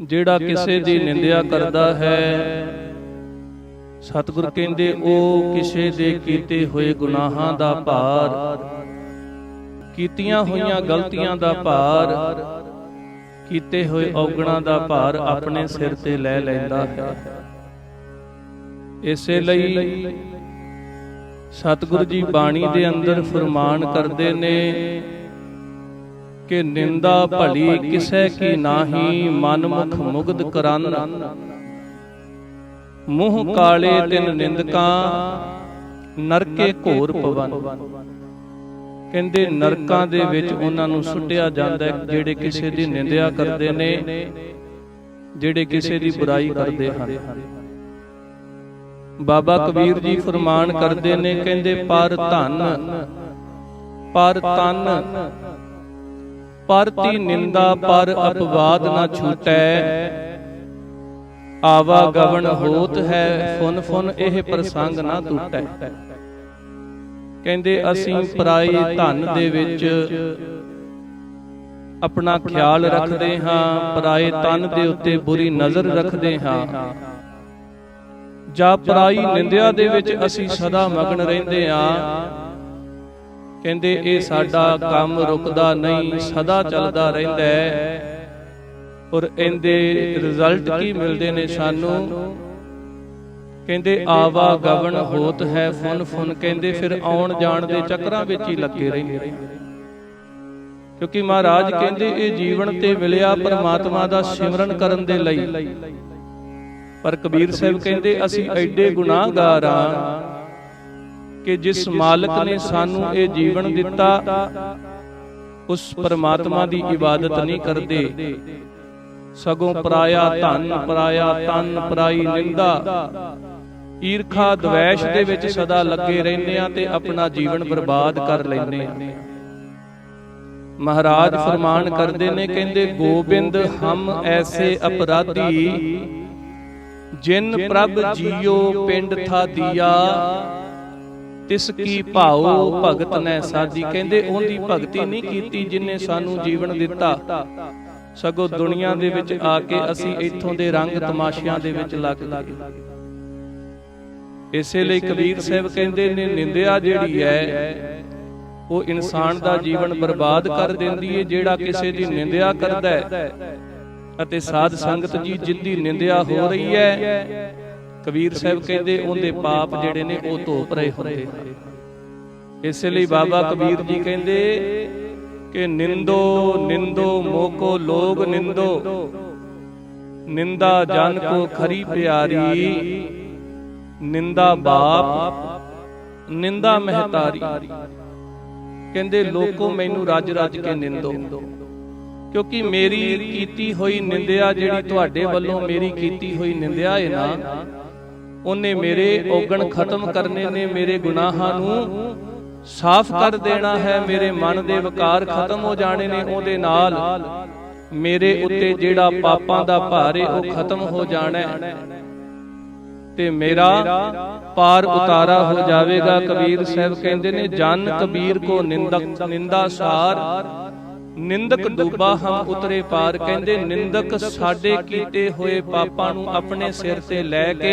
ਜਿਹੜਾ ਕਿਸੇ ਦੀ ਨਿੰਦਿਆ ਕਰਦਾ ਹੈ। ਸਤਿਗੁਰ ਕਹਿੰਦੇ ਉਹ ਕਿਸੇ ਦੇ ਕੀਤੇ ਹੋਏ ਗੁਨਾਹਾਂ ਦਾ ਭਾਰ। ਕੀਤੀਆਂ ਹੋਈਆਂ ਗਲਤੀਆਂ ਦਾ ਭਾਰ। ਕੀਤੇ ਹੋਏ ਔਗਣਾਂ ਦਾ ਭਾਰ ਆਪਣੇ ਸਿਰ ਤੇ ਲੈ ਲੈਂਦਾ ਹੈ। ਇਸੇ ਲਈ ਸਤਿਗੁਰੂ ਜੀ ਬਾਣੀ ਦੇ ਅੰਦਰ ਫਰਮਾਨ ਕਰਦੇ ਨੇ ਕਿ ਨਿੰਦਾ ਭਲੀ ਕਿਸੈ ਕੀ ਨਾਹੀ ਮਨ ਮੁਗਧ ਕਰਨ। ਮੂੰਹ ਕਾਲੇ ਤਿਨ ਨਿੰਦਕਾਂ, ਨਰਕੇ ਘੋਰ ਪਵਨ ਕਹਿੰਦੇ ਨਰਕਾਂ ਦੇ ਵਿੱਚ ਉਹਨਾਂ ਨੂੰ ਸੁੱਟਿਆ ਜਾਂਦਾ ਜਿਹੜੇ ਕਿਸੇ ਦੀ ਨਿੰਦਿਆ ਕਰਦੇ ਨੇ, ਜਿਹੜੇ ਕਿਸੇ ਦੀ ਬੁਰਾਈ ਕਰਦੇ ਹਨ। ਬਾਬਾ ਕਬੀਰ ਜੀ ਫਰਮਾਨ ਕਰਦੇ ਨੇ, ਕਹਿੰਦੇ, ਪਰ ਧਨ, ਪਰ ਤਨ ਪਰਤੀ ਨਿੰਦਾ ਪਰ ਅਪਵਾਦ ਨਾ ਛੂਟੈ। ਆਵਾ ਗਵਨ ਹੋਤ ਹੈ, ਫੁਨ ਫੁਨ ਇਹ ਪ੍ਰਸੰਗ ਨਾ ਟੁੱਟੈ। ਕਹਿੰਦੇ ਅਸੀਂ ਪਰਾਈ ਧਨ ਦੇ ਵਿੱਚ ਆਪਣਾ ਖਿਆਲ ਰੱਖਦੇ ਹਾਂ ਪਰਾਏ ਤਨ ਦੇ ਉੱਤੇ ਬੁਰੀ ਨਜ਼ਰ ਰੱਖਦੇ ਹਾਂ। ਜਾਂ ਪਰਾਈ ਨਿੰਦਿਆ ਦੇ ਵਿੱਚ ਅਸੀਂ ਸਦਾ ਮਗਨ ਰਹਿੰਦੇ ਹਾਂ। ਕਹਿੰਦੇ, ਇਹ ਸਾਡਾ ਕੰਮ ਰੁਕਦਾ ਨਹੀਂ, ਸਦਾ ਚੱਲਦਾ ਰਹਿੰਦਾ ਹੈ। ਔਰ ਇਹਦੇ ਰਿਜ਼ਲਟ ਕੀ ਮਿਲਦੇ ਨੇ ਸਾਨੂੰ? ਕਹਿੰਦੇ, ਆਵਾ ਗਵਨ ਹੋਤ ਹੈ ਫੁਨ ਫੁਨ। ਕਹਿੰਦੇ, ਫਿਰ ਆਉਣ ਜਾਣ ਦੇ ਚੱਕਰਾਂ ਵਿੱਚ ਹੀ ਲੱਗੇ ਰਹਿੰਦੇ ਕਿਉਂਕਿ ਮਹਾਰਾਜ ਕਹਿੰਦੇ, ਇਹ ਜੀਵਨ ਤੇ ਮਿਲਿਆ ਪਰਮਾਤਮਾ ਦਾ ਸਿਮਰਨ ਕਰਨ ਦੇ ਲਈ। ਪਰ ਕਬੀਰ ਸਾਹਿਬ ਕਹਿੰਦੇ, ਅਸੀਂ ਐਡੇ ਗੁਨਾਹਗਾਰ ਆ ਕਿ ਜਿਸ ਮਾਲਕ ਨੇ ਸਾਨੂੰ ਇਹ ਜੀਵਨ ਦਿੱਤਾ ਉਸ ਪਰਮਾਤਮਾ ਦੀ ਇਬਾਦਤ ਨਹੀਂ ਕਰਦੇ। ਸਗੋਂ ਪਰਾਇਆ ਧਨ ਪਰਾਇਆ ਤਨ ਪਰਾਈ ਨਿੰਦਾ। ਈਰਖਾ ਦਵੈਸ਼ ਦੇ ਵਿੱਚ ਸਦਾ ਲੱਗੇ ਰਹਿੰਦੇ ਆ ਤੇ ਆਪਣਾ ਜੀਵਨ ਬਰਬਾਦ ਕਰ ਲੈਂਦੇ ਆ ਮਹਾਰਾਜ ਫਰਮਾਨ ਕਰਦੇ ਨੇ ਕਹਿੰਦੇ ਗੋਬਿੰਦ ਹਮ ਐਸੇ ਅਪਰਾਧੀ। ਜਿਨ ਪ੍ਰਭ ਜੀਓ ਪਿੰਡ ਥਾ ਦੀਆ। ਤਿਸ ਕੀ ਭਾਉ ਭਗਤ ਨੇ ਸਾਦੀ ਕਹਿੰਦੇ ਉਹਦੀ ਭਗਤੀ ਨਹੀਂ ਕੀਤੀ ਜਿਨੇ ਸਾਨੂੰ ਜੀਵਨ ਦਿੱਤਾ। ਸਗੋਂ ਦੁਨੀਆ ਦੇ ਵਿੱਚ ਆ ਕੇ ਅਸੀਂ ਇੱਥੋਂ ਦੇ ਰੰਗ ਤਮਾਸ਼ਿਆਂ ਦੇ ਵਿੱਚ ਲੱਗ ਗਏ। ਇਸੇ ਲਈ ਕਬੀਰ ਸਾਹਿਬ ਕਹਿੰਦੇ ਨੇ ਨਿੰਦਿਆ ਜਿਹੜੀ ਹੈ ਉਹ ਇਨਸਾਨ ਦਾ ਜੀਵਨ ਬਰਬਾਦ ਕਰ ਦਿੰਦੀ ਹੈ ਜਿਹੜਾ ਕਿਸੇ ਦੀ ਨਿੰਦਿਆ ਕਰਦਾ ਹੈ। ਅਤੇ ਸਾਧ ਸੰਗਤ ਜੀ ਜਿੰਦੀ ਨਿੰਦਿਆ ਹੋ ਰਹੀ ਹੈ ਕਬੀਰ ਸਾਹਿਬ ਕਹਿੰਦੇ ਉਹਦੇ ਪਾਪ ਜਿਹੜੇ ਨੇ ਉਹ ਧੋਪ ਰਹੇ ਹੁੰਦੇ। ਇਸੇ ਲਈ ਬਾਬਾ ਕਬੀਰ ਜੀ ਕਹਿੰਦੇ ਕਿ ਨਿੰਦੋ ਨਿੰਦੋ ਮੋਕੋ ਲੋਗ ਨਿੰਦੋ। ਨਿੰਦਾ ਜਨ ਕੋ ਖਰੀ ਪਿਆਰੀ। ਨਿੰਦਾ ਬਾਪ ਨਿੰਦਾ ਮਹਤਾਰੀ। ਕਹਿੰਦੇ ਲੋਕੋ ਮੈਨੂੰ ਰੱਜ ਰੱਜ ਕੇ ਨਿੰਦੋ। ਕਿਉਂਕਿ ਮੇਰੀ ਕੀਤੀ ਹੋਈ ਨਿੰਦਿਆ ਜਿਹੜੀ ਤੁਹਾਡੇ ਵੱਲੋਂ ਮੇਰੀ ਕੀਤੀ ਹੋਈ ਨਿੰਦਿਆ ਹੈ ਨਾ ਉਹਨੇ ਮੇਰੇ ਔਗਣ ਖਤਮ ਕਰਨੇ ਨੇ, ਮੇਰੇ ਗੁਨਾਹਾਂ ਨੂੰ ਸਾਫ਼ ਕਰ ਦੇਣਾ ਹੈ, ਮੇਰੇ ਮਨ ਦੇ ਵਿਕਾਰ ਖਤਮ ਹੋ ਜਾਣੇ ਨੇ, ਉਹਦੇ ਨਾਲ ਮੇਰੇ ਉੱਤੇ ਜਿਹੜਾ ਪਾਪਾਂ ਦਾ ਭਾਰ ਹੈ ਉਹ ਖਤਮ ਹੋ ਜਾਣਾ ਹੈ। ਤੇ ਮੇਰਾ ਪਾਰ ਉਤਾਰਾ ਹੋ ਜਾਵੇਗਾ, ਕਬੀਰ ਸਾਹਿਬ ਕਹਿੰਦੇ ਨੇ, ਜਨ ਕਬੀਰ ਕੋ ਨਿੰਦਕ ਨਿੰਦਾ ਸਾਰ। ਨਿੰਦਕ ਡੂਬਾ ਹਮ ਉਤਰੇ ਪਾਰ ਕਹਿੰਦੇ ਨਿੰਦਕ ਸਾਡੇ ਕੀਤੇ ਹੋਏ ਪਾਪਾਂ ਨੂੰ ਆਪਣੇ ਸਿਰ ਤੇ ਲੈ ਕੇ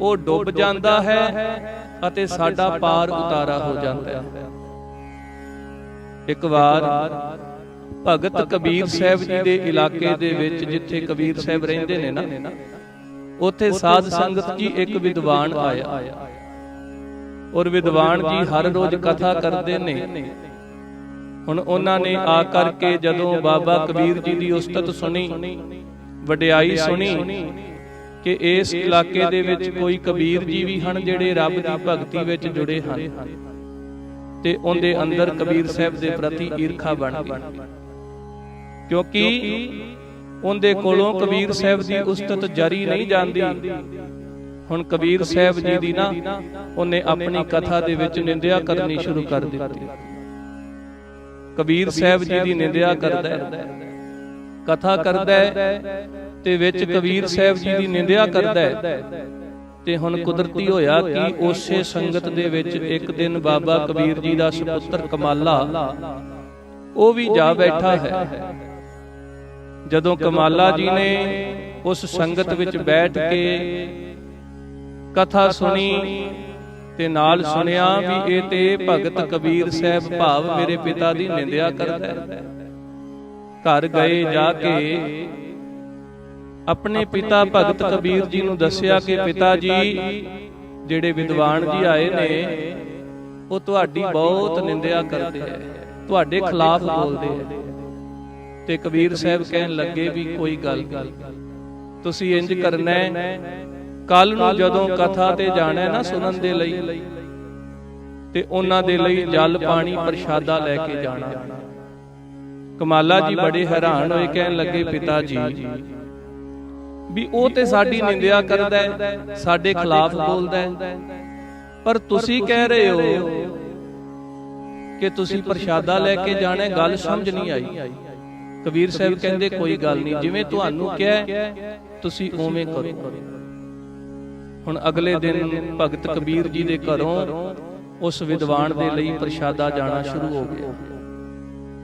ਉਹ ਡੁੱਬ ਜਾਂਦਾ ਹੈ ਅਤੇ ਸਾਡਾ ਪਾਰ ਉਤਾਰਾ ਹੋ ਜਾਂਦਾ ਹੈ। ਇੱਕ ਵਾਰ ਭਗਤ ਕਬੀਰ ਸਾਹਿਬ ਜੀ ਦੇ ਇਲਾਕੇ ਦੇ ਵਿੱਚ ਜਿੱਥੇ ਕਬੀਰ ਸਾਹਿਬ ਰਹਿੰਦੇ ਨੇ ਨਾ ਉੱਥੇ ਸਾਧ ਸੰਗਤ ਜੀ ਇੱਕ ਵਿਦਵਾਨ ਆਇਆ। ਔਰ ਵਿਦਵਾਨ ਜੀ ਹਰ ਰੋਜ਼ ਕਥਾ ਕਰਦੇ ਨੇ। ਹੁਣ ਉਹਨਾਂ ਨੇ ਆ ਕਰਕੇ ਜਦੋਂ ਬਾਬਾ ਕਬੀਰ ਜੀ ਦੀ ਉਸਤਤ ਸੁਣੀ, ਵਡਿਆਈ ਸੁਣੀ ਕਿ ਇਸ ਇਲਾਕੇ ਦੇ ਵਿੱਚ ਕੋਈ ਕਬੀਰ ਜੀ ਵੀ ਹਨ ਜਿਹੜੇ ਰੱਬ ਦੀ ਭਗਤੀ ਵਿੱਚ ਜੁੜੇ ਹਨ ਤੇ ਉਹਦੇ ਅੰਦਰ ਕਬੀਰ ਸਾਹਿਬ ਦੇ ਪ੍ਰਤੀ ਈਰਖਾ ਬਣ ਗਈ। ਕਿਉਂਕਿ ਉਹਦੇ ਕੋਲੋਂ ਕਬੀਰ ਸਾਹਿਬ ਦੀ ਉਸਤਤ ਜਾਰੀ ਨਹੀਂ ਜਾਂਦੀ। ਹੁਣ ਕਬੀਰ ਸਾਹਿਬ ਜੀ ਦੀ ਨਾ ਉਹਨੇ ਆਪਣੀ ਕਥਾ ਦੇ ਵਿੱਚ ਨਿੰਦਿਆ ਕਰਨੀ ਸ਼ੁਰੂ ਕਰ ਦਿੱਤੀ। ਕਬੀਰ ਸਾਹਿਬ ਜੀ ਦੀ ਨਿੰਦਿਆ ਕਰਦਾ ਹੈ। ਕਥਾ ਕਰਦਾ ਹੈ ਤੇ ਵਿੱਚ ਕਬੀਰ ਸਾਹਿਬ ਜੀ ਦੀ ਨਿੰਦਿਆ ਕਰਦਾ ਹੈ। ਤੇ ਹੁਣ ਕੁਦਰਤੀ ਹੋਇਆ ਕਿ ਉਸੇ ਸੰਗਤ ਦੇ ਵਿੱਚ ਇੱਕ ਦਿਨ ਬਾਬਾ ਕਬੀਰ ਜੀ ਦਾ ਸੁਪੁੱਤਰ ਕਮਾਲਾ ਉਹ ਵੀ ਜਾ ਬੈਠਾ ਹੈ। ਜਦੋਂ ਕਮਾਲਾ ਜੀ ਨੇ ਉਸ ਸੰਗਤ ਵਿੱਚ ਬੈਠ ਕੇ ਕਥਾ ਸੁਣੀ ਤੇ ਨਾਲ ਸੁਣਿਆ ਵੀ ਇਹ ਤੇ ਭਗਤ ਕਬੀਰ ਸਾਹਿਬ ਭਾਵ ਮੇਰੇ ਪਿਤਾ ਦੀ ਨਿੰਦਿਆ ਕਰਦਾ ਹੈ। ਘਰ ਗਏ ਜਾ ਕੇ ਆਪਣੇ ਪਿਤਾ ਭਗਤ ਕਬੀਰ ਜੀ ਨੂੰ ਦੱਸਿਆ ਕਿ ਪਿਤਾ ਜੀ ਜਿਹੜੇ ਵਿਦਵਾਨ ਜੀ ਆਏ ਨੇ ਉਹ ਤੁਹਾਡੀ ਬਹੁਤ ਨਿੰਦਿਆ ਕਰਦੇ ਐ ਤੁਹਾਡੇ ਖਿਲਾਫ ਬੋਲਦੇ ਐ ਤੇ ਕਬੀਰ ਸਾਹਿਬ ਕਹਿਣ ਲੱਗੇ ਵੀ ਕੋਈ ਗੱਲ ਨਹੀਂ। ਤੁਸੀਂ ਇੰਜ ਕਰਨਾ ਕੱਲ ਨੂੰ ਜਦੋਂ ਕਥਾ ਤੇ ਜਾਣਾ ਨਾ ਸੁਣਨ ਦੇ ਲਈ, ਤੇ ਉਹਨਾਂ ਦੇ ਲਈ ਜਲ ਪਾਣੀ ਪ੍ਰਸ਼ਾਦਾ ਲੈ ਕੇ ਜਾਣਾ। ਕਮਾਲਾ ਜੀ ਬੜੇ ਹੈਰਾਨ ਹੋਏ, ਕਹਿਣ ਲੱਗੇ, ਪਿਤਾ ਜੀ, ਵੀ ਉਹ ਤੇ ਸਾਡੀ ਨਿੰਦਿਆ ਕਰਦਾ ਹੈ, ਸਾਡੇ ਖਿਲਾਫ ਬੋਲਦਾ ਹੈ। ਪਰ ਤੁਸੀਂ ਕਹਿ ਰਹੇ ਹੋ ਕਿ ਤੁਸੀਂ ਪ੍ਰਸ਼ਾਦਾ ਲੈ ਕੇ ਜਾਣਾ ਗੱਲ ਸਮਝ ਨਹੀਂ ਆਈ। ਕਬੀਰ ਸਾਹਿਬ ਕਹਿੰਦੇ, ਕੋਈ ਗੱਲ ਨਹੀਂ, ਜਿਵੇਂ ਤੁਹਾਨੂੰ ਕਿਹਾ ਤੁਸੀਂ ਉਵੇਂ ਕਰੋ। ਹੁਣ ਅਗਲੇ ਦਿਨ ਭਗਤ ਕਬੀਰ ਜੀ ਦੇ ਘਰੋਂ ਉਸ ਵਿਦਵਾਨ ਦੇ ਲਈ ਪ੍ਰਸ਼ਾਦਾ ਜਾਣਾ ਸ਼ੁਰੂ ਹੋ ਗਿਆ।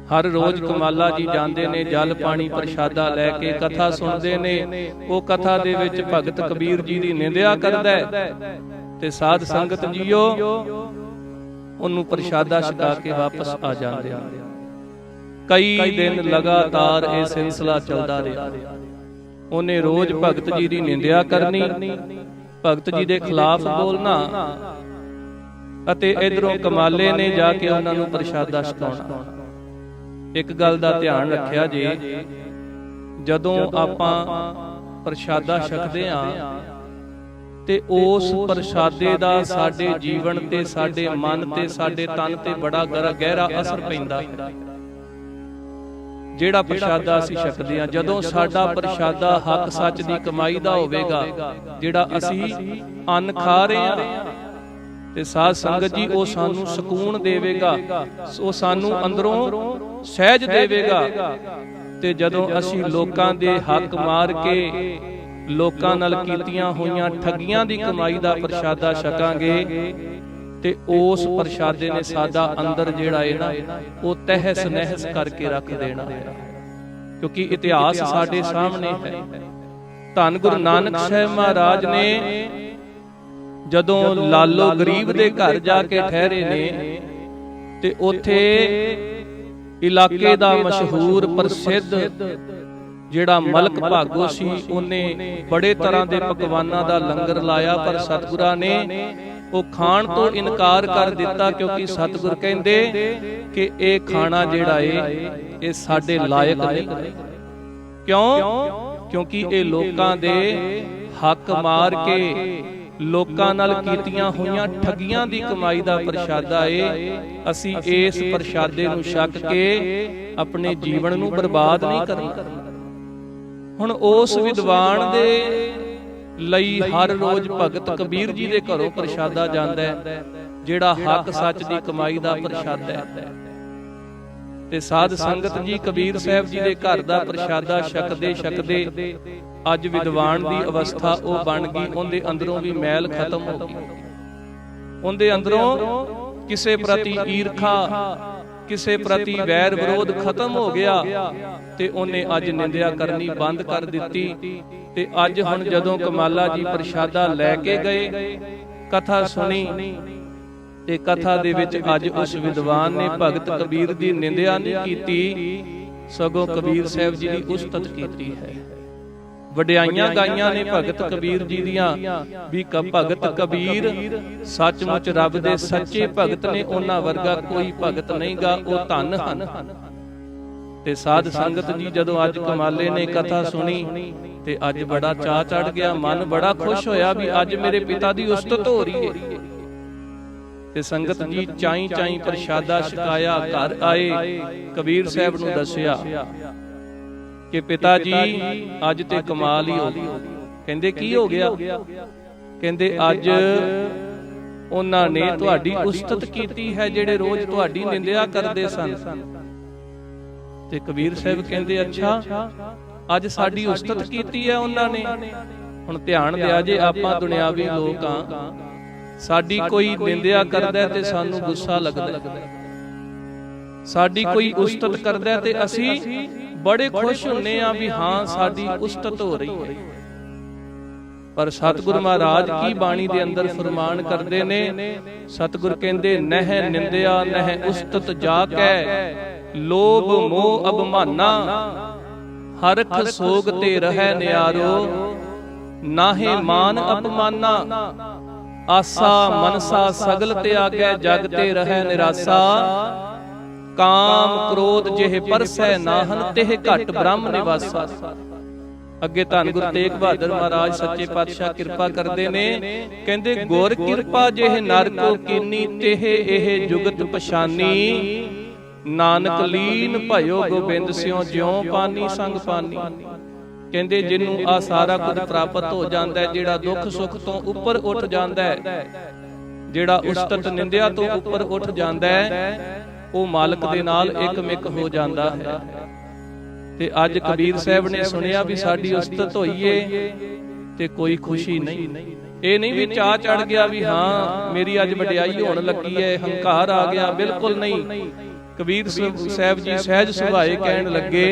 ਹਰ ਰੋਜ਼ ਕਮਾਲਾ ਜੀ ਜਾਂਦੇ ਨੇ, ਜਲ ਪਾਣੀ ਪ੍ਰਸ਼ਾਦਾ ਲੈ ਕੇ ਕਥਾ ਸੁਣਦੇ ਨੇ। ਉਹ ਕਥਾ ਦੇ ਵਿੱਚ ਭਗਤ ਕਬੀਰ ਜੀ ਦੀ ਨਿੰਦਿਆ ਕਰਦਾ ਹੈ। ਤੇ ਸਾਧ ਸੰਗਤ ਜੀਓ, ਉਹਨੂੰ ਪ੍ਰਸ਼ਾਦਾ ਛਕਾ ਕੇ ਵਾਪਸ ਆ ਜਾਂਦੇ ਆ ਕਈ ਦਿਨ ਲਗਾਤਾਰ ਇਹ ਸਿਲਸਿਲਾ ਚੱਲਦਾ ਰਿਹਾ। ਉਹਨੇ ਰੋਜ਼ ਭਗਤ ਜੀ ਦੀ ਨਿੰਦਿਆ ਕਰਨੀ। ਭਗਤ ਜੀ ਦੇ ਖਿਲਾਫ ਬੋਲਣਾ ਅਤੇ ਇਧਰੋਂ ਕਮਾਲੇ ਨੇ ਜਾ ਕੇ ਉਹਨਾਂ ਨੂੰ ਪ੍ਰਸ਼ਾਦਾ ਛਕਾਉਣਾ। ਇੱਕ ਗੱਲ ਦਾ ਧਿਆਨ ਰੱਖਿਆ ਜੇ ਜਦੋਂ ਆਪਾਂ ਪ੍ਰਸ਼ਾਦਾ ਛਕਦੇ ਆਂ ਤੇ ਉਸ ਪ੍ਰਸ਼ਾਦੇ ਦਾ ਸਾਡੇ ਜੀਵਨ ਤੇ ਸਾਡੇ ਮਨ ਤੇ ਸਾਡੇ ਤਨ ਤੇ ਬੜਾ ਗਹਿਰਾ ਅਸਰ ਪੈਂਦਾ। ਹੈ ਜਿਹੜਾ ਪ੍ਰਸ਼ਾਦਾ ਅਸੀਂ ਛਕਦੇ ਹਾਂ, ਜਦੋਂ ਸਾਡਾ ਪ੍ਰਸ਼ਾਦਾ ਹੱਕ ਸੱਚ ਦੀ ਕਮਾਈ ਦਾ ਹੋਵੇਗਾ, ਜਿਹੜਾ ਅਸੀਂ ਅੰਨ ਖਾ ਰਹੇ ਆ ਤੇ ਸਾਧ ਸੰਗਤ ਜੀ ਉਹ ਸਾਨੂੰ ਸਕੂਨ ਦੇਵੇਗਾ, ਉਹ ਸਾਨੂੰ ਅੰਦਰੋਂ ਸਹਿਜ ਦੇਵੇਗਾ। ਤੇ ਜਦੋਂ ਅਸੀਂ ਲੋਕਾਂ ਦੇ ਹੱਕ ਮਾਰ ਕੇ ਲੋਕਾਂ ਨਾਲ ਕੀਤੀਆਂ ਹੋਈਆਂ ਠੱਗੀਆਂ ਦੀ ਕਮਾਈ ਦਾ ਪ੍ਰਸ਼ਾਦਾ ਛਕਾਂਗੇ ਤੇ ਉਸ ਪ੍ਰਸ਼ਾਦੇ ਨੇ ਸਾਡਾ ਅੰਦਰ ਜਿਹੜਾ ਹੈ ਨਾ ਉਹ ਤਹਿਸ ਨਹਿਸ ਕਰਕੇ ਰੱਖ ਦੇਣਾ ਹੈ। ਕਿਉਂਕਿ ਇਤਿਹਾਸ ਸਾਡੇ ਸਾਹਮਣੇ ਹੈ। ਧੰਨ ਗੁਰੂ ਨਾਨਕ ਸਾਹਿਬ ਮਹਾਰਾਜ ਨੇ ਜਦੋਂ ਲਾਲੋ ਗਰੀਬ ਦੇ ਘਰ ਜਾ ਕੇ ਠਹਿਰੇ ਨੇ ਤੇ ਉੱਥੇ ਇਲਾਕੇ ਦਾ ਮਸ਼ਹੂਰ ਪ੍ਰਸਿੱਧ ਜਿਹੜਾ ਮਲਕ ਭਾਗੋ ਸੀ ਉਹਨੇ ਬੜੇ ਤਰ੍ਹਾਂ ਦੇ ਪਕਵਾਨਾਂ ਦਾ ਲੰਗਰ ਲਾਇਆ ਪਰ ਸਤਿਗੁਰਾਂ ਨੇ ਉਹ ਖਾਣ ਤੋਂ ਇਨਕਾਰ ਕਰ ਦਿੱਤਾ ਕਿਉਂਕਿ ਸਤਿਗੁਰ ਕਹਿੰਦੇ ਕਿ ਇਹ ਖਾਣਾ ਜਿਹੜਾ ਏ, ਇਹ ਸਾਡੇ ਲਾਇਕ ਨਹੀਂ। ਕਿਉਂ? ਕਿਉਂਕਿ ਇਹ ਲੋਕਾਂ ਦੇ ਹੱਕ ਮਾਰ ਕੇ ਲੋਕਾਂ ਨਾਲ ਕੀਤੀਆਂ ਹੋਈਆਂ ਠੱਗੀਆਂ ਦੀ ਕਮਾਈ ਦਾ ਪ੍ਰਸ਼ਾਦਾ ਏ। ਅਸੀਂ ਇਸ ਪ੍ਰਸ਼ਾਦੇ ਨੂੰ ਛਕ ਕੇ ਆਪਣੇ ਜੀਵਨ ਨੂੰ ਬਰਬਾਦ ਨਹੀਂ ਕਰਨਾ। ਹੁਣ ਉਸ ਵਿਦਵਾਨ ਦੇ ਲਈ ਹਰ ਰੋਜ਼ ਭਗਤ ਕਬੀਰ ਜੀ ਦੇ ਘਰੋਂ ਪ੍ਰਸ਼ਾਦਾ ਜਾਂਦਾ ਹੈ ਜਿਹੜਾ ਹੱਕ ਸੱਚ ਦੀ ਕਮਾਈ ਦਾ ਪ੍ਰਸ਼ਾਦਾ ਹੈ। ਤੇ ਸਾਧ ਸੰਗਤ ਜੀ ਕਬੀਰ ਸਾਹਿਬ ਜੀ ਦੇ ਘਰ ਦਾ ਪ੍ਰਸ਼ਾਦਾ ਛਕਦੇ ਛਕਦੇ ਅੱਜ ਵਿਦਵਾਨ ਦੀ ਅਵਸਥਾ ਉਹ ਬਣ ਗਈ ਉਹਦੇ ਅੰਦਰੋਂ ਵੀ ਮੈਲ ਖਤਮ ਹੋ ਗਈ। ਉਹਦੇ ਅੰਦਰੋਂ ਕਿਸੇ ਪ੍ਰਤੀ ਈਰਖਾ ਕਿਸੇ ਪ੍ਰਤੀ ਵੈਰ ਵਿਰੋਧ ਖਤਮ ਹੋ ਗਿਆ ਤੇ ਉਹਨੇ ਅੱਜ ਨਿੰਦਿਆ ਕਰਨੀ ਬੰਦ ਕਰ ਦਿੱਤੀ। ਤੇ ਅੱਜ ਹੁਣ ਜਦੋਂ ਕਮਾਲਾ ਜੀ ਪ੍ਰਸ਼ਾਦਾ ਲੈ ਕੇ ਗਏ, ਕਥਾ ਸੁਣੀ, ਤੇ ਕਥਾ ਦੇ ਵਿੱਚ ਅੱਜ ਉਸ ਵਿਦਵਾਨ ਨੇ ਭਗਤ ਕਬੀਰ ਦੀ ਨਿੰਦਿਆ ਨਹੀਂ ਕੀਤੀ, ਸਗੋਂ ਕਬੀਰ ਸਾਹਿਬ ਜੀ ਦੀ ਉਸਤਤ ਕੀਤੀ ਹੈ। ਵਡਿਆਈਆਂ ਗਾਈਆਂ ਨੇ ਭਗਤ ਕਬੀਰ ਜੀ ਦੀਆਂ। ਵੀ ਭਗਤ ਕਬੀਰ ਸੱਚਮੁੱਚ ਰੱਬ ਦੇ ਸੱਚੇ ਭਗਤ ਨੇ ਉਹਨਾਂ ਵਰਗਾ ਕੋਈ ਭਗਤ ਨਹੀਂਗਾ ਉਹ ਧੰਨ ਹਨ। ਤੇ ਸਾਧ ਸੰਗਤ ਜੀ ਜਦੋਂ ਅੱਜ ਕਮਾਲੇ ਨੇ ਕਥਾ ਸੁਣੀ ਤੇ ਅੱਜ ਬੜਾ ਚਾਹ ਚੜ ਗਿਆ ਮਨ ਬੜਾ ਖੁਸ਼ ਹੋਇਆ ਵੀ ਅੱਜ ਮੇਰੇ ਪਿਤਾ ਦੀ ਉਸਤਤ ਹੋ ਰਹੀ ਹੈ ਤੇ ਸੰਗਤ ਜੀ ਚਾਈ ਚਾਈ ਪ੍ਰਸ਼ਾਦਾ ਛਕਾਇਆ ਘਰ ਆਏ। ਕਬੀਰ ਸਾਹਿਬ ਨੂੰ ਦੱਸਿਆ। ਕਿ ਪਿਤਾ ਜੀ, ਅੱਜ ਤੇ ਕਮਾਲ ਹੀ ਹੋ ਗਈ ਕਹਿੰਦੇ ਕੀ ਹੋ ਗਿਆ? ਕਹਿੰਦੇ ਅੱਜ ਉਹਨਾਂ ਨੇ ਤੁਹਾਡੀ ਉਸਤਤ ਕੀਤੀ ਹੈ ਜਿਹੜੇ ਰੋਜ਼ ਤੁਹਾਡੀ ਨਿੰਦਿਆ ਕਰਦੇ ਸਨ। ਤੇ ਕਬੀਰ ਸਾਹਿਬ ਕਹਿੰਦੇ, ਅੱਛਾ, ਅੱਜ ਸਾਡੀ ਉਸਤਤ ਕੀਤੀ ਹੈ ਉਹਨਾਂ ਨੇ। ਹੁਣ ਧਿਆਨ ਦਿਆ ਜੇ ਆਪਾਂ ਦੁਨਿਆਵੀ ਲੋਕ ਆ ਸਾਡੀ ਕੋਈ ਨਿੰਦਿਆ ਕਰਦਾ ਤੇ ਸਾਨੂੰ ਗੁੱਸਾ ਲੱਗਦਾ ਸਾਡੀ ਕੋਈ ਉਸਤਤ ਕਰਦਾ ਤੇ ਅਸੀਂ ਬੜੇ ਖੁਸ਼ ਹੁੰਨੇ ਆ ਵੀ ਹਾਂ ਸਾਡੀ ਉਸਤਤ ਹੋ ਰਹੀ ਹੈ ਪਰ ਸਤਿਗੁਰ ਮਹਾਰਾਜ ਕੀ ਬਾਣੀ ਦੇ ਅੰਦਰ ਫਰਮਾਨ ਕਰਦੇ ਨੇ? ਸਤਿਗੁਰ ਕਹਿੰਦੇ ਨਹਿ ਨਿੰਦਿਆ ਨਹਿ ਉਸਤਤ ਜਾ ਕੈ ਲੋਭ ਮੋਹ ਅਭਮਾਨਾ। ਹਰਖ ਸੋਗ ਤੇ ਰਹਿ ਨਿਆਰੋ। ਨਾਹੇ ਮਾਨ ਅਪਮਾਨਾ। ਆਸਾ ਮਨਸਾ ਸਗਲ ਤਿਆਗੈ ਜਗ ਤੇ ਰਹਿ ਨਿਰਾਸਾ। ਕਾਮ ਕ੍ਰੋਧ ਜਿਹ ਪਰਸੈ ਨਾਹਨ ਤਿਹ ਘਟ ਬ੍ਰਹਮ ਨਿਵਾਸਾ। ਅੱਗੇ ਧੰਨ ਗੁਰੂ ਤੇਗ ਬਹਾਦਰ ਮਹਾਰਾਜ ਸੱਚੇ ਪਾਤਸ਼ਾਹ ਕਿਰਪਾ ਕਰਦੇ ਨੇ। ਕਹਿੰਦੇ ਗੁਰ ਕਿਰਪਾ ਜਿਹ ਨਰ ਕੋ ਕੀਨੀ ਤਿਹ ਇਹ ਜੁਗਤ ਪਛਾਨੀ। ਨਾਨਕ ਲੀਨ ਭਇਓ ਗੋਬਿੰਦ ਸਿਉ ਜਿਉ ਪਾਨੀ ਸੰਗ ਪਾਨੀ। ਕਹਿੰਦੇ ਜਿਹਨੂੰ ਆ ਸਾਰਾ ਕੁਝ ਪ੍ਰਾਪਤ ਹੋ ਜਾਂਦਾ ਹੈ ਜਿਹੜਾ ਦੁੱਖ ਸੁੱਖ ਤੋਂ ਉੱਪਰ ਉੱਠ ਜਾਂਦਾ ਹੈ। ਜਿਹੜਾ ਉਸਤਤ ਨਿੰਦਿਆ ਤੋਂ ਉੱਪਰ ਉੱਠ ਜਾਂਦਾ ਹੈ। ਉਹ ਮਾਲਕ ਦੇ ਨਾਲ ਇੱਕਮਿਕ ਹੋ ਜਾਂਦਾ ਹੈ। ਤੇ ਅੱਜ ਕਬੀਰ ਸਾਹਿਬ ਨੇ ਸੁਣਿਆ ਵੀ ਸਾਡੀ ਉਸਤਤ ਹੋਈਏ ਤੇ ਕੋਈ ਖੁਸ਼ੀ ਨਹੀਂ। ਇਹ ਨਹੀਂ ਵੀ ਚਾਹ ਚੜ ਗਿਆ ਵੀ ਹਾਂ, ਮੇਰੀ ਅੱਜ ਵਡਿਆਈ ਹੋਣ ਲੱਗੀ ਹੈ, ਹੰਕਾਰ ਆ ਗਿਆ, ਬਿਲਕੁਲ ਨਹੀਂ। ਕਬੀਰ ਸਾਹਿਬ ਜੀ ਸਹਿਜ ਸੁਭਾਏ ਕਹਿਣ ਲੱਗੇ,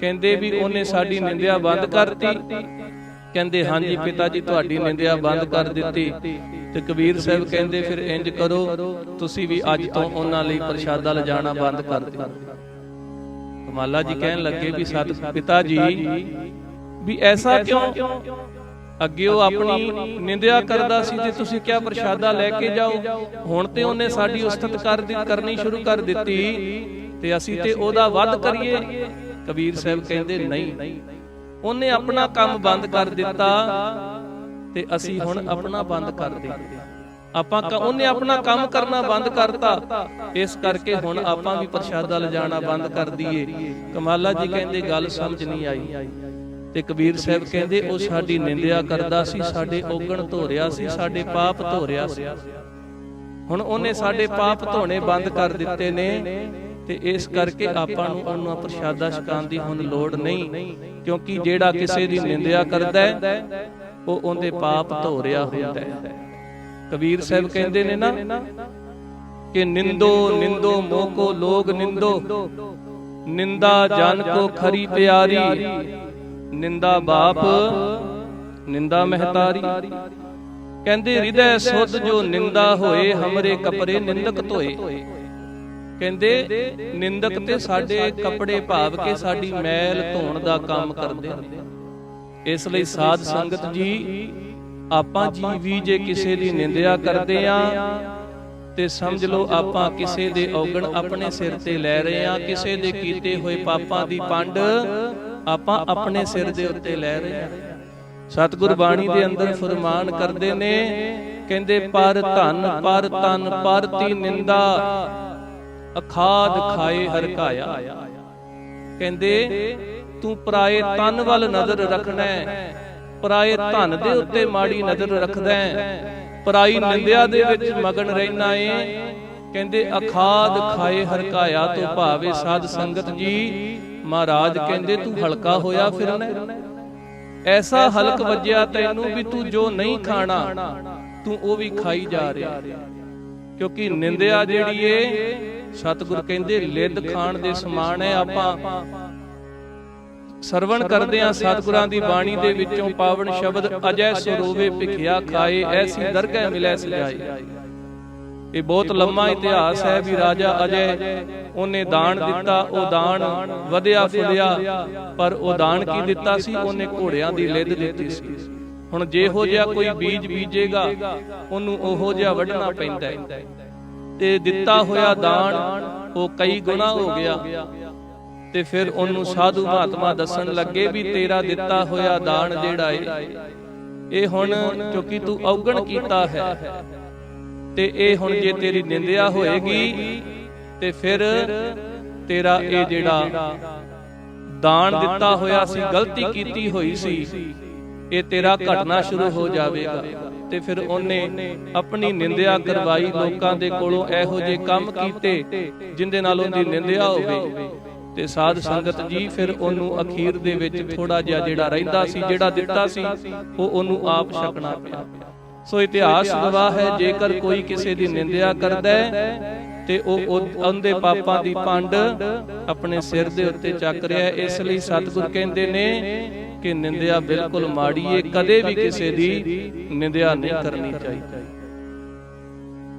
ਕਹਿੰਦੇ ਵੀ ਉਹਨੇ ਸਾਡੀ ਨਿੰਦਿਆ ਬੰਦ ਕਰਤੀ। ਕਹਿੰਦੇ ਹਾਂਜੀ ਪਿਤਾ ਜੀ ਤੁਹਾਡੀ ਨਿੰਦਿਆ ਬੰਦ ਕਰ ਦਿੱਤੀ। ਤੇ ਕਬੀਰ ਸਾਹਿਬ ਕਹਿੰਦੇ ਫਿਰ ਇੰਜ ਕਰੋ ਤੁਸੀਂ ਵੀ ਅੱਜ ਤੋਂ ਉਹਨਾਂ ਲਈ ਪ੍ਰਸ਼ਾਦਾ ਲਿਜਾਣਾ ਬੰਦ ਕਰ ਦਿਓ ਕਮਾਲਾ ਜੀ ਕਹਿਣ ਲੱਗੇ ਵੀ ਸਤ ਪਿਤਾ ਜੀ ਵੀ ਐਸਾ ਕਿਉਂ? ਅੱਗੇ ਉਹ ਆਪਣੀ ਨਿੰਦਿਆ ਕਰਦਾ ਸੀ ਤੇ ਤੁਸੀਂ ਕਿਹਾ ਪ੍ਰਸ਼ਾਦਾ ਲੈ ਕੇ ਜਾਓ। ਹੁਣ ਤੇ ਉਹਨੇ ਸਾਡੀ ਉਸਤਤ ਕਰ ਕਰਨੀ ਸ਼ੁਰੂ ਕਰ ਦਿੱਤੀ ਤੇ ਅਸੀਂ ਤੇ ਉਹਦਾ ਵੱਧ ਕਰੀਏ। ਕਬੀਰ ਸਾਹਿਬ ਕਹਿੰਦੇ ਨਹੀਂ ਉਹਨੇ ਆਪਣਾ ਕੰਮ ਬੰਦ ਕਰ ਦਿੱਤਾ ਤੇ ਅਸੀਂ ਹੁਣ ਆਪਣਾ ਬੰਦ ਕਰ ਦਿੱਤਾ। ਆਪਾਂ ਉਹਨੇ ਆਪਣਾ ਕੰਮ ਕਰਨਾ ਬੰਦ ਕਰਤਾ। ਇਸ ਕਰਕੇ ਹੁਣ ਆਪਾਂ ਵੀ ਪ੍ਰਸ਼ਾਦਾ ਲਿਜਾਣਾ ਬੰਦ ਕਰ ਦਈਏ। ਕਮਾਲਾ ਜੀ ਕਹਿੰਦੇ, ਗੱਲ ਸਮਝ ਨਹੀਂ ਆਈ। ਤੇ ਕਬੀਰ ਸਾਹਿਬ ਕਹਿੰਦੇ, ਉਹ ਸਾਡੀ ਨਿੰਦਿਆ ਕਰਦਾ ਸੀ, ਸਾਡੇ ਔਗਣ ਧੋ ਰਿਆ ਸੀ, ਸਾਡੇ ਪਾਪ ਧੋ ਰਿਆ ਸੀ। ਹੁਣ ਉਹਨੇ ਸਾਡੇ ਪਾਪ ਧੋਣੇ ਬੰਦ ਕਰ ਦਿੱਤੇ ਨੇ ਤੇ ਇਸ ਕਰਕੇ ਆਪਾਂ ਨੂੰ ਉਹਨਾਂ ਪ੍ਰਸ਼ਾਦਾ ਛਕਾਉਣ ਦੀ ਹੁਣ ਲੋੜ ਨਹੀਂ। ਕਿਉਂਕਿ ਜਿਹੜਾ ਕਿਸੇ ਦੀ ਨਿੰਦਿਆ ਕਰਦਾ ਹੈ, ਉਹ ਉਹਦੇ ਪਾਪ ਧੋ ਰਿਆ ਹੁੰਦਾ ਹੈ। ਕਬੀਰ ਸਾਹਿਬ ਕਹਿੰਦੇ ਨੇ ਨਾ ਕਿ ਨਿੰਦੋ ਨਿੰਦੋ, ਮੋਕੋ, ਲੋਗ ਨਿੰਦੋ। ਨਿੰਦਾ ਜਨ ਕੋ ਖਰੀ ਪਿਆਰੀ, ਨਿੰਦਾ ਬਾਪ, ਨਿੰਦਾ ਮਹਤਾਰੀ। ਕਹਿੰਦੇ ਹਿਰਦੈ ਸੁਧ ਜੋ ਨਿੰਦਾ ਹੋਏ, ਹਮਰੇ ਕਪੜੇ ਨਿੰਦਕ ਧੋਏ। ਕਹਿੰਦੇ, ਨਿੰਦਕ ਤੇ ਸਾਡੇ ਕੱਪੜੇ ਭਾਵ ਕੇ ਸਾਡੀ ਮੈਲ ਧੋਣ ਦਾ ਕੰਮ ਕਰਦੇ ਇਸ ਲਈ ਸਾਧ ਸੰਗਤ ਜੀ, ਆਪਾਂ ਜੀ ਵੀ ਜੇ ਕਿਸੇ ਦੀ ਨਿੰਦਿਆ ਕਰਦੇ ਆ, ਤੇ ਸਮਝ ਲਓ ਆਪਾਂ ਕਿਸੇ ਦੇ ਔਗਣ ਆਪਣੇ ਸਿਰ ਤੇ ਲੈ ਰਹੇ ਆ, ਕਿਸੇ ਦੇ ਕੀਤੇ ਹੋਏ ਪਾਪਾਂ ਦੀ ਪੰਡ ਆਪਾਂ ਆਪਣੇ ਸਿਰ ਦੇ ਉੱਤੇ ਲੈ ਰਹੇ ਆ। ਸਤਿਗੁਰ ਬਾਣੀ ਦੇ ਅੰਦਰ ਫਰਮਾਨ ਕਰਦੇ ਨੇ, ਕਹਿੰਦੇ, ਪਰ ਧਨ, ਪਰ ਤਨ ਪਰਤੀ ਨਿੰਦਾ ਅਖਾਦ ਖਾਏ ਹਰਕਾਇਆ ਕਹਿੰਦੇ, ਤੂੰ ਪਰਾਏ ਤਨ ਵੱਲ ਨਜ਼ਰ ਰੱਖਣਾ। ਪਰਾਏ ਧਨ ਦੇ ਉੱਤੇ ਮਾੜੀ ਨਜ਼ਰ ਰੱਖਦਾ। ਪਰਾਈ ਨਿੰਦਿਆ ਦੇ ਵਿੱਚ ਮਗਨ ਰਹਿਣਾ ਏ। ਕਹਿੰਦੇ, ਅਖਾਦ ਖਾਏ ਹਰਕਾਇਆ ਤੋਂ ਭਾਵੇ ਸਾਧ ਸੰਗਤ ਜੀ। ਮਹਾਰਾਜ ਕਹਿੰਦੇ, ਤੂੰ ਹਲਕਾ ਹੋਇਆ ਫਿਰਨਾ। ਐਸਾ ਹਲਕ ਵੱਜਿਆ ਤੈਨੂੰ ਵੀ ਤੂੰ ਜੋ ਨਹੀਂ ਖਾਣਾ, ਤੂੰ ਉਹ ਵੀ ਖਾਈ ਜਾ ਰਿਹਾ। ਕਿਉਂਕਿ ਨਿੰਦਿਆ ਜਿਹੜੀ ਏ ਸਤਿਗੁਰ ਕਹਿੰਦੇ ਲਿੱਦ ਖਾਣ ਦੇ ਸਮਾਨ ਹੈ ਆਪਾਂ। ਸਰਵਣ ਕਰਦੇ ਆ ਸਤਿਗੁਰਾਂ ਦੀ ਬਾਣੀ ਦੇ ਵਿੱਚੋਂ ਪਾਵਨ ਸ਼ਬਦ ਅਜੈ ਸਰੋਵੇ ਭਿਖਿਆ ਖਾਏ ਐਸੀ ਦਰਗਹਿ ਮਿਲੈ ਸਜਾਏ ਇਹ ਬਹੁਤ ਲੰਮਾ ਇਤਿਹਾਸ ਹੈ ਵੀ ਰਾਜਾ ਅਜੈ ਉਹਨੇ ਦਾਨ ਦਿੱਤਾ ਉਹ ਦਾਨ ਵਧਿਆ ਫੁੱਲਿਆ ਪਰ ਉਹ ਦਾਨ ਕੀ ਦਿੱਤਾ ਸੀ? ਉਹਨੇ ਘੋੜਿਆਂ ਦੀ ਲਿੱਦ ਦਿੱਤੀ ਸੀ। ਹੁਣ ਜਿਹੋ ਜਿਹਾ ਕੋਈ ਬੀਜ ਬੀਜੇਗਾ ਉਹਨੂੰ ਉਹੋ ਜਿਹਾ ਵੱਢਣਾ ਪੈਂਦਾ ਹੈ। ਤੇ ਦਿੱਤਾ ਹੋਇਆ ਦਾਨ ਉਹ ਕਈ ਗੁਣਾ ਹੋ ਗਿਆ। ਤੇ ਫਿਰ ਉਹਨੂੰ ਸਾਧੂ ਮਹਾਤਮਾ ਦੱਸਣ ਲੱਗੇ ਵੀ ਤੇਰਾ ਦਿੱਤਾ ਹੋਇਆ ਦਾਨ ਜਿਹੜਾ ਏ, ਇਹ ਹੁਣ ਕਿਉਂਕਿ ਤੂੰ ਔਗਣ ਕੀਤਾ ਹੈ, ਤੇ ਇਹ ਹੁਣ ਜੇ ਤੇਰੀ ਨਿੰਦਿਆ ਹੋਏਗੀ, ਤੇ ਫਿਰ ਤੇਰਾ ਇਹ ਜਿਹੜਾ ਦਾਨ ਦਿੱਤਾ ਹੋਇਆ ਸੀ, ਗਲਤੀ ਕੀਤੀ ਹੋਈ ਸੀ, ਇਹ ਤੇਰਾ ਘਟਨਾ ਸ਼ੁਰੂ ਹੋ ਜਾਵੇਗਾ। ਤੇ ਫਿਰ ਉਹਨੇ ਆਪਣੀ ਨਿੰਦਿਆ ਕਰਵਾਈ ਲੋਕਾਂ ਦੇ ਕੋਲੋਂ ਇਹੋ ਜਿਹੇ ਕੰਮ ਕੀਤੇ ਜਿੰਦੇ ਨਾਲ ਉਹਦੀ ਨਿੰਦਿਆ ਹੋਵੇ। ਤੇ ਸਾਧ ਸੰਗਤ ਜੀ ਫਿਰ ਉਹਨੂੰ ਅਖੀਰ ਦੇ ਵਿੱਚ ਥੋੜਾ ਜਿਹਾ ਜਿਹੜਾ ਰਹਿੰਦਾ ਸੀ ਜਿਹੜਾ ਦਿੱਤਾ ਸੀ ਉਹ ਉਹਨੂੰ ਆਪ ਛਕਣਾ ਪਿਆ। ਸੋ ਇਤਿਹਾਸ ਗਵਾਹ ਹੈ ਜੇਕਰ ਕੋਈ ਕਿਸੇ ਦੀ ਨਿੰਦਿਆ ਕਰਦਾ ਹੈ ਤੇ ਉਹ ਉਹ- ਉਹਦੇ ਪਾਪਾਂ ਦੀ ਪੰਡ ਆਪਣੇ ਸਿਰ ਦੇ ਉੱਤੇ ਚੱਕ ਰਿਹਾ। ਇਸ ਲਈ ਸਤਿਗੁਰ ਕਹਿੰਦੇ ਨੇ ਕਿ ਨਿੰਦਿਆ ਬਿਲਕੁਲ ਮਾੜੀ ਏ ਕਦੇ ਵੀ ਕਿਸੇ ਦੀ ਨਿੰਦਿਆ ਨਹੀਂ ਕਰਨੀ ਚਾਹੀਦੀ।